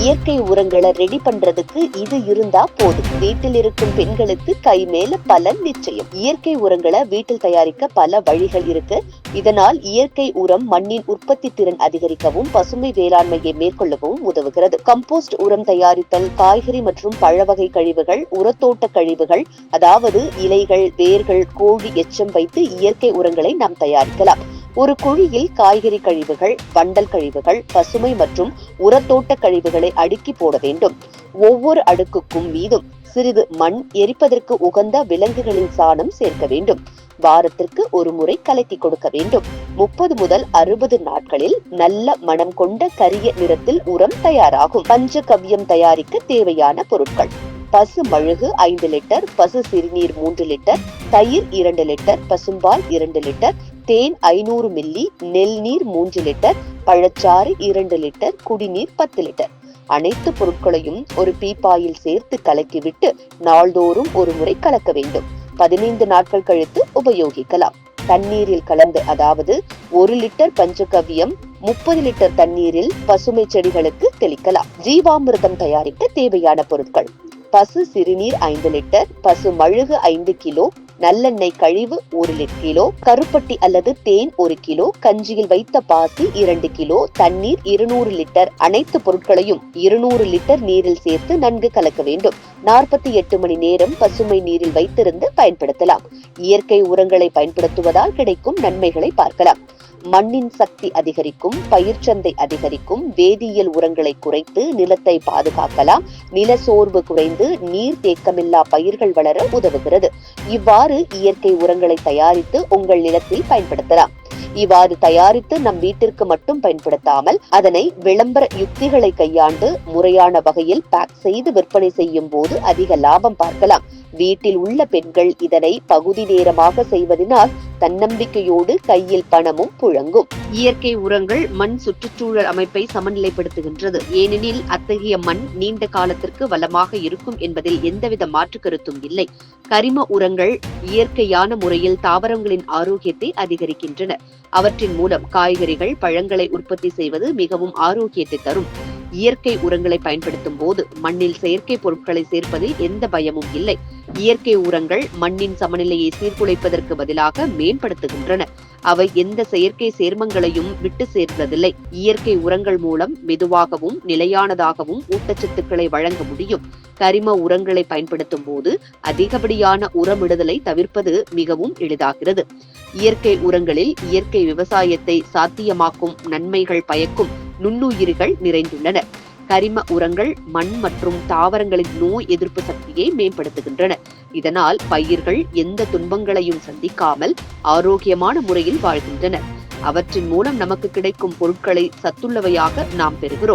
இயற்கை உரங்களை ரெடி பண்றதுக்கு இது இருந்தா போதும். வீட்டில் இருக்கும் பெண்களுக்கு கை மேல பலன் நிச்சயம். இயற்கை உரங்களை வீட்டில் தயாரிக்க பல வழிகள் இருக்கு. இதனால் இயற்கை உரம் மண்ணின் உற்பத்தி திறன் அதிகரிக்கவும் பசுமை வேளாண்மையை மேற்கொள்ளவும் உதவுகிறது. கம்போஸ்ட் உரம் தயாரித்தல் காய்கறி மற்றும் பழ வகை கழிவுகள் உரத்தோட்ட கழிவுகள் அதாவது இலைகள் வேர்கள் கோழி எச்சம் வைத்து இயற்கை உரங்களை நாம் தயாரிக்கலாம். ஒரு குழியில் காய்கறி கழிவுகள் வண்டல் கழிவுகள் பசுமை மற்றும் உரத்தோட்ட கழிவுகளை அடுக்கி போட வேண்டும். ஒவ்வொரு அடுக்குக்கும் மீதும் சிறிது மண் எரிப்பதற்கு உகந்த விலங்குகளின் சாணம் சேர்க்க வேண்டும். வாரத்திற்கு ஒரு முறை கலக்கி கொடுக்க வேண்டும். முப்பது முதல் அறுபது நாட்களில் நல்ல மனம் கொண்ட கரிய நிறத்தில் உரம் தயாராகும். பஞ்ச கவ்யம் தயாரிக்க தேவையான பொருட்கள். பசு மழுகு ஐந்து லிட்டர் பசு சிறுநீர் மூன்று லிட்டர் தயிர் இரண்டு லிட்டர் பசும்பால் இரண்டு லிட்டர் தேன் ஐநூறு மில்லி நெல் நீர் மூன்று லிட்டர் பழச்சாறு இரண்டு லிட்டர் குடிநீர் பத்து லிட்டர் அனைத்து பொருட்களையும் ஒரு பீப்பாயில் சேர்த்து கலக்கிவிட்டு நாள்தோறும் ஒரு முறை கலக்க வேண்டும். பதினைந்து நாட்கள் கழித்து உபயோகிக்கலாம். தண்ணீரில் கலந்து அதாவது ஒரு லிட்டர் பஞ்சகவ்யம் முப்பது லிட்டர் தண்ணீரில் பசுமை செடிகளுக்கு தெளிக்கலாம். ஜீவாமிர்தம் தயாரிக்க தேவையான பொருட்கள். பசு சிறுநீர் ஐந்து லிட்டர் பசு மழுகு ஐந்து கிலோ நல்லெண்ணெய் கழிவு ஒரு லிட் கிலோ கருப்பட்டி அல்லது தேன் ஒரு கிலோ கஞ்சியில் வைத்த பாசி இரண்டு கிலோ தண்ணீர் இருநூறு லிட்டர் அனைத்து பொருட்களையும் இருநூறு லிட்டர் நீரில் சேர்த்து நன்கு கலக்க வேண்டும். நாற்பத்தி எட்டு மணி நேரம் பசுமை நீரில் வைத்திருந்து பயன்படுத்தலாம். இயற்கை உரங்களை பயன்படுத்துவதால் கிடைக்கும் நன்மைகளை பார்க்கலாம். மண்ணின் சக்தி அதிகரிக்கும் பயிர்ச்சந்தை அதிகரிக்கும் வேதியியல் உரங்களை குறைத்து நிலத்தை பாதுகாக்கலாம். நில சோர்வு குறைந்து நீர் தேக்கமில்லா பயிர்கள் வளர உதவுகிறது. இவ்வாறு இயற்கை உரங்களை தயாரித்து உங்கள் நிலத்தில் பயன்படுத்தலாம். இவ்வாறு தயாரித்து நம் வீட்டிற்கு மட்டும் பயன்படுத்தாமல் அதனை விளம்பர யுக்திகளை கையாண்டு முறையான வகையில் பேக் செய்து விற்பனை செய்யும் போது அதிக லாபம் பார்க்கலாம். வீட்டில் உள்ள பெண்கள் இதனை பகுதி நேரமாக செய்வதனால் தன்னம்பிக்கையோடு கையில் பணமும் புழங்கும். இயற்கை உரங்கள் மண் சுற்றுச்சூழல் அமைப்பை சமநிலைப்படுத்துகின்றது. ஏனெனில் அத்தகைய மண் நீண்ட காலத்திற்கு வளமாக இருக்கும் என்பதில் எந்தவித மாற்று கருத்தும் இல்லை. கரிம உரங்கள் இயற்கையான முறையில் தாவரங்களின் ஆரோக்கியத்தை அதிகரிக்கின்றன. அவற்றின் மூலம் காய்கறிகள் பழங்களை உற்பத்தி செய்வது மிகவும் ஆரோக்கியத்தை தரும். இயற்கை உரங்களை பயன்படுத்தும் போது மண்ணில் செயற்கை பொருட்களை சேர்ப்பதில் எந்த பயமும் இல்லை. இயற்கை உரங்கள் மண்ணின் சமநிலையை சீர்குலைப்பதற்கு பதிலாக மேம்படுத்துகின்றன. அவை எந்த செயற்கை சேர்மங்களையும் விட்டு சேர்ந்ததில்லை இயற்கை உரங்கள் மூலம் மெதுவாகவும் நிலையானதாகவும் ஊட்டச்சத்துக்களை வழங்க முடியும். கரிம உரங்களை பயன்படுத்தும் போது அதிகப்படியான உரமிடுதலை தவிர்ப்பது மிகவும் எளிதாகிறது. இயற்கை உரங்களில் இயற்கை விவசாயத்தை சாத்தியமாக்கும் நன்மைகள் பயக்கும். நுண்ணுயிர்கள் நிறைந்துள்ளன. கரிம உரங்கள் மண் மற்றும் தாவரங்களின் நோய் எதிர்ப்பு சக்தியை மேம்படுத்துகின்றன. இதனால் பயிர்கள் எந்த துன்பங்களையும் சந்திக்காமல் ஆரோக்கியமான முறையில் வாழ்கின்றன. அவற்றின் மூலம் நமக்கு கிடைக்கும் பொருட்களை சத்துள்ளவையாக நாம் பெறுகிறோம்.